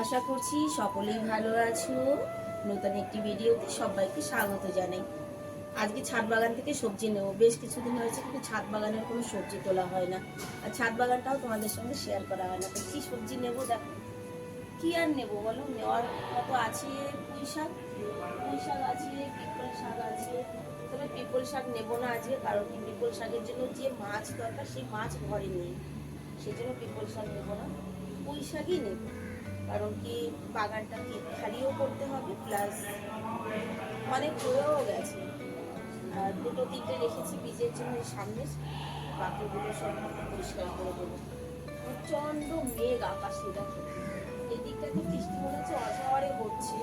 আশা করছি সকলেই ভালো আছো। নতুন একটি ভিডিওতে সবাইকে স্বাগত জানাই। আজকে ছাদ বাগান থেকে সবজি নেব। বেশ কিছুদিন হয়েছে কিন্তু ছাদ বাগানের কোনো সবজি তোলা হয় না। আর ছাদ বাগানটাও তোমাদের সঙ্গে শেয়ার করা হয় না। তো কী সবজি নেব দেখো, কি আর নেব বলো? নেওয়ার মতো আছে পুঁই শাক পুঁই শাক আছে, পিপল শাক আছে। তবে পিপল শাক নেব না আজকে কারণ পিপল শাকের জন্য যে মাছ দরকার, সেই মাছ ঘরে নেই। সেই জন্য পিপল শাক নেব না। পুঁই শাকই নেব। কারণ কি বাগানটাকে খালিও করতে হবে প্লাস অনেক হয়েও গেছে। আর দুটো তিনটে রেখেছি বীজের জন্য সামনে, বাকিগুলো সব পরিষ্কার করে দেবো। প্রচণ্ড মেঘ আকাশে, দেখো। এই দিকটাতে বৃষ্টি মনে হচ্ছে হচ্ছে।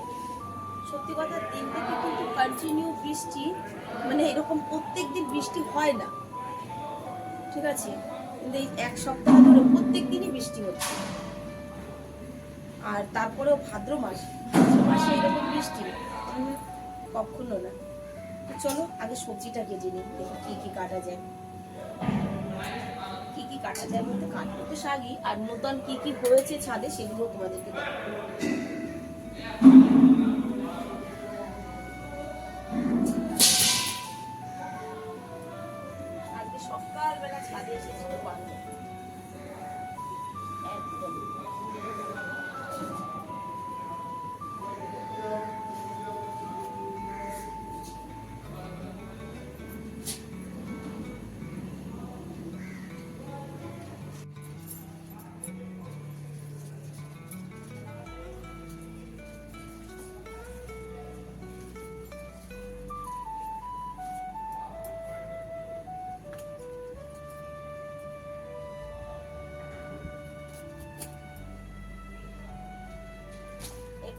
সত্যি কথা দিন থেকে কিন্তু কন্টিনিউ বৃষ্টি মানে এরকম প্রত্যেক দিন বৃষ্টি হয় না। ঠিক আছে? কিন্তু এই এক সপ্তাহ ধরে প্রত্যেক দিনই বৃষ্টি হচ্ছে। আর তারপরেও ভাদ্র মাস, ভাদ্র মাসে এরকম বৃষ্টি কখনো না। চলো, আগে সবজিটা কেজে নিই কি কি কাটা যায়। কি কি কাটা যায় বলতে কাটতে তো শাকই আর নতুন কি কি হয়েছে ছাদে সেগুলো তোমাদেরকে দেখাবো।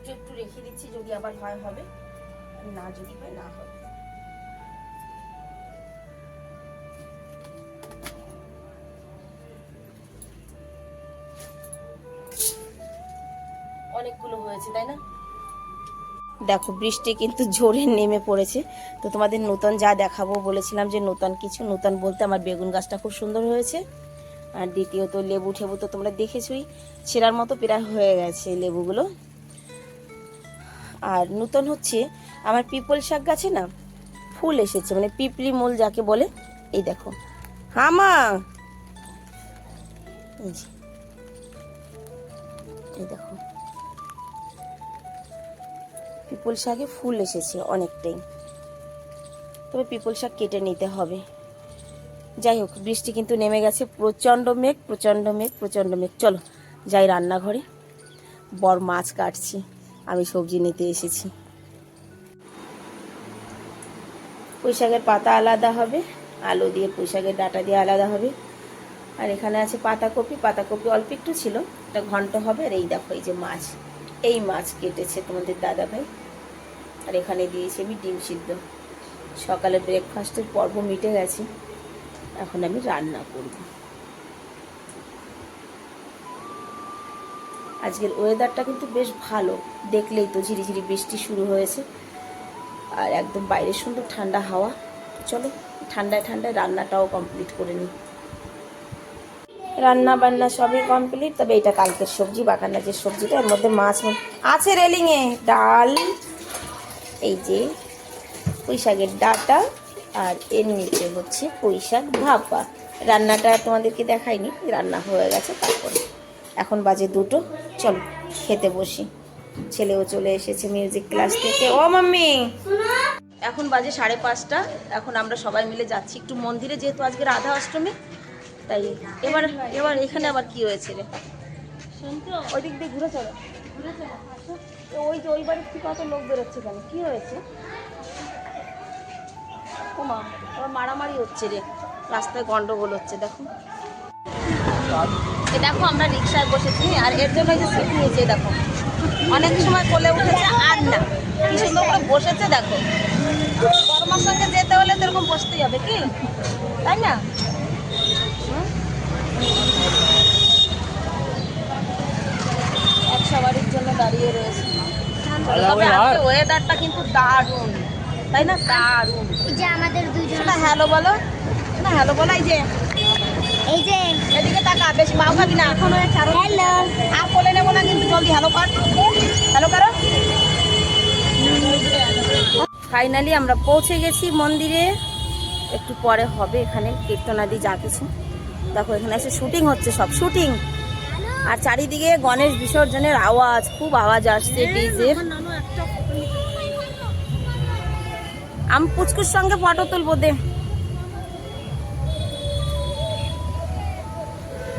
একটু একটু রেখে দিচ্ছি যদি আবার হয়, হবে। না, যদি হয়, না, হবে। অনেকগুলো হয়েছে, তাই না? দেখো, বৃষ্টি কিন্তু জোরে নেমে পড়েছে। তো তোমাদের নতুন যা দেখাবো, বলেছিলাম যে নতুন কিছু, নতুন বলতে আমার বেগুন গাছটা খুব সুন্দর হয়েছে। আর দ্বিতীয়ত লেবু ঠেবু তো তোমরা দেখেছোই, ছেঁড়ার মতো প্রায় হয়ে গেছে লেবুগুলো। আর নূতন হচ্ছে আমার পিপল শাক গাছে না ফুল এসেছে মানে পিপলি মূল যাকে বলে, এই দেখো। হামা এই যে। এই দেখো। পিপল শাকে ফুল এসেছে অনেকটাই। তবে পিপল শাক কেটে নিতে হবে। যাই হোক, বৃষ্টি কিন্তু নেমে গেছে। প্রচণ্ড মেঘ প্রচণ্ড মেঘ প্রচণ্ড মেঘ। চলো, যাই রান্নাঘরে। বর মাছ কাটছি। আমি সবজি নিতে এসেছি। পুঁই শাকের পাতা আলাদা হবে, আলু দিয়ে পুঁই শাকের ডাটা দিয়ে আলাদা হবে। আর এখানে আছে পাতাকপি পাতাকপি অল্প একটু ছিল, এটা ঘন্ট হবে। আর এই দেখো, এই যে মাছ, এই মাছ কেটেছে তোমাদের দাদা ভাই আর এখানে দিয়েছি আমি ডিম সিদ্ধ। সকালে ব্রেকফাস্টের পর্ব মিটে গেছে, এখন আমি রান্না করব। আজকের ওয়েদারটা কিন্তু বেশ ভালো। দেখলেই তো ঝিরিঝিরি বৃষ্টি শুরু হয়েছে। আর একদম বাইরে সুন্দর ঠান্ডা হাওয়া। চলো, ঠান্ডায় ঠান্ডায় রান্নাটাও কমপ্লিট করে নিই। রান্না বান্না সবই কমপ্লিট তবে এটা কালকের সবজি, বাগানের যে সবজিটা, এর মধ্যে মাছ আছে রেলিংয়ে ডাল, এই যে পুঁই শাকের ডাটা, আর এর নিচে হচ্ছে পুঁই শাক ভাপা। রান্নাটা তোমাদেরকে দেখাইনি, রান্না হয়ে গেছে, তারপরে এখন বাজে দুটো। চলো, খেতে বসি। ছেলেও চলে এসেছে মিউজিক ক্লাস থেকে। ও মাম্মি! এখন বাজে সাড়ে পাঁচটা। এখন আমরা সবাই মিলে যাচ্ছি। একটু মন্দিরে, যেহেতু আজকে রাধা অষ্টমী, তাই এবার এবার এখানে আবার কি হয়েছে রে? ওই দিক দিয়ে ঘুরে চলো। ওই যে ওই বাড়ির থেকে কত লোক বেরোচ্ছে কেন? কি হয়েছে? ও মা মারামারি হচ্ছে রে। রাস্তায় গন্ডগোল হচ্ছে, দেখো। দেখো আমরা রিক্সায় বসেছি আর এর জন্য যে সিট নিয়েছে দেখো অনেক সময় কোলে উঠেছে আর না। কি সুন্দর করে বসেছে দেখো। বর্মার সঙ্গে যেতে হলে তো এরকম বসতেই হবে কি? তাই না? এক সবারির জন্য দাঁড়িয়ে রয়েছে। তবে আজকে ওয়েদারটা কিন্তু দারুণ। তাই না? দারুণ। যে আমাদের দুজন হ্যালো বলো। না হ্যালো বলো এই যে এই যে এদিকে তাকা বেশি মাও খাবি না। এখনও হ্যালো। আর কোলে নেব না কিন্তু জলদি হ্যালো কর। হ্যালো করো। ফাইনালি আমরা পৌঁছে গেছি মন্দিরে। একটু পরে হবে এখানে কীর্তনাদি যা কিছু। দেখো এখানে এসে শুটিং হচ্ছে সব শুটিং আর চারিদিকে গণেশ বিসর্জনের আওয়াজ খুব আওয়াজ আসছে ডিজের আমি পুচকুর সঙ্গে ফটো তুলবো দে।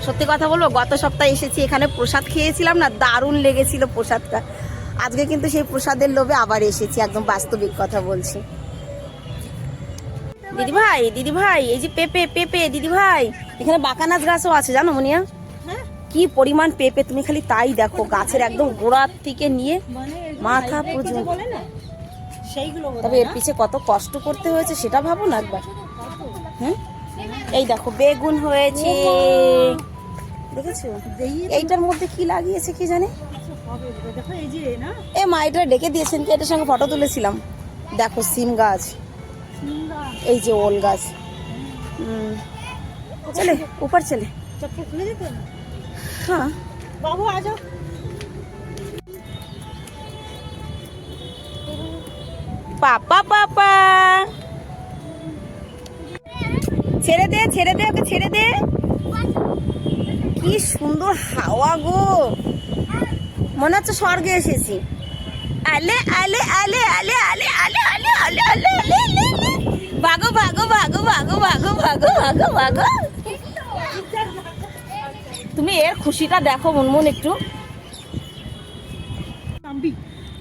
সত্যি কথা বলব গত সপ্তাহে এসেছি এখানে প্রসাদ খেয়েছিলাম না দারুণ লেগেছিল প্রসাদটা। আজকে কিন্তু সেই প্রসাদের লোভে আবার এসেছি একদম বাস্তবিক কথা বলছি। দিদি ভাই দিদি ভাই এই যে পেঁপে পেঁপে দিদি ভাই এখানে বাকানাচ গাছও আছে জানো মুনিয়া? কি পরিমাণ পেঁপে তুমি খালি তাই দেখো গাছের একদম গোড়ার থেকে নিয়ে মাথা পর্যন্ত। তবে এর পিছে কত কষ্ট করতে হয়েছে সেটা ভাবো না একবার। হুম? এই দেখো বেগুন হয়েছে। দেখেছ? এইটার মধ্যে কি লাগিয়েছে কি জানে? এ মা এটা ডেকে দিয়েছেন কি? এটার সঙ্গে ফটো তুলেছিলাম। দেখো সিম গাছ। এই যে ওল গাছ। চলে উপর চলে। হ্যাঁ। বাবু আজো পাপা পাপা। ছেড়ে দে ছেড়ে দে ওকে ছেড়ে দে। কি সুন্দর হাওয়া গো মনে হচ্ছে স্বর্গে এসেছি আলে আলে আলে আলে আলে আলে আলে আলে আলে আলে আলে ভাগো ভাগো ভাগো ভাগো ভাগো ভাগো ভাগো ভাগো তুমি এর খুশিটা দেখো মুনমুন একটু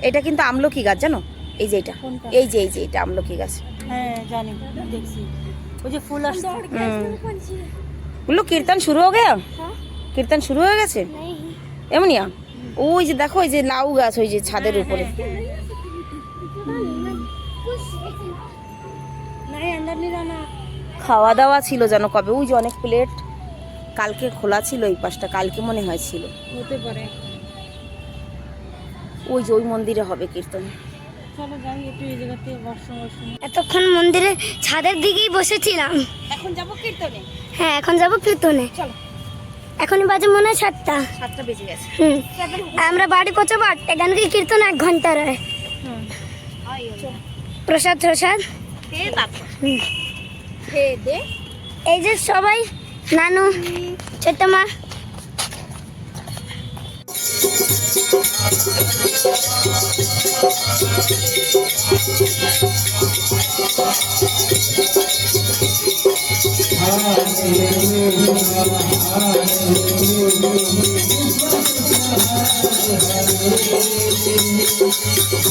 এটা কিন্তু আমলকি গাছ জানো এই যে এটা এই যে এই যে এটা আমলকি গাছ হ্যাঁ জানি দেখছি ওই যে ফুল আসছে বলল কীর্তন শুরু হয়ে গেল কীর্তন শুরু হয়ে গেছে? এমনিয়া? ওই যে দেখো ওই যে লাউ গাছ ওই যে ছাদের উপরে। খাওয়া দাওয়া ছিল যেন কবে? ওই যে অনেক প্লেট কালকে খোলা ছিল এই পাশটা কালকে মনে হয় ছিল। হতে পারে। ওই যে ওই মন্দিরে হবে কীর্তন। চলো যাই একটু এই জায়গাতে বর্ষণ বর্ষণ এতক্ষণ মন্দিরে ছাদের দিকেই বসেছিলাম। এখন যাব কীর্তনে? হ্যাঁ এখন যাব কীর্তনে। চলো। এখনই বাজে মনে হয় সাতটা। সাতটা বেজে গেছে। হুম। আমরা বাড়ি পৌঁছাবো আটটা কেন কি কীর্তন এক ঘণ্টা রয়ে প্রসাদ প্রসাদ। এই যে সবাই নানু ছোট মা। Thank you.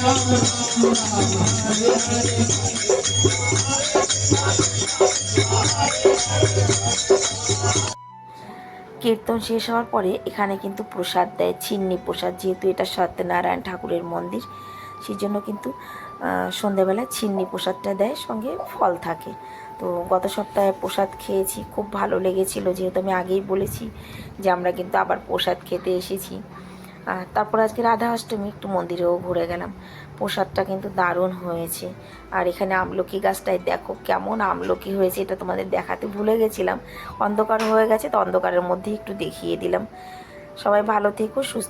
কীর্তন শেষ হওয়ার পরে এখানে কিন্তু প্রসাদ দেয় ছিন্নি প্রসাদ যেহেতু এটা সত্যনারায়ণ ঠাকুরের মন্দির সেই জন্য কিন্তু আহ, সন্ধেবেলায় ছিন্নি প্রসাদটা দেয় সঙ্গে ফল থাকে। তো গত সপ্তাহে প্রসাদ খেয়েছি খুব ভালো লেগেছিল যেহেতু আমি আগেই বলেছি যে আমরা কিন্তু আবার প্রসাদ খেতে এসেছি। আর তারপর আজকে রাধা অষ্টমী, একটু মন্দিরেও ঘুরে গেলাম। প্রসাদটা কিন্তু দারুণ হয়েছে। আর এখানে আমলকি গাছটায় দেখো, কেমন আমলকি হয়েছে, এটা তোমাদের দেখাতে ভুলে গেছিলাম। অন্ধকার হয়ে গেছে, তো অন্ধকারের মধ্যে একটু দেখিয়ে দিলাম। সবাই ভালো থেকো, সুস্থ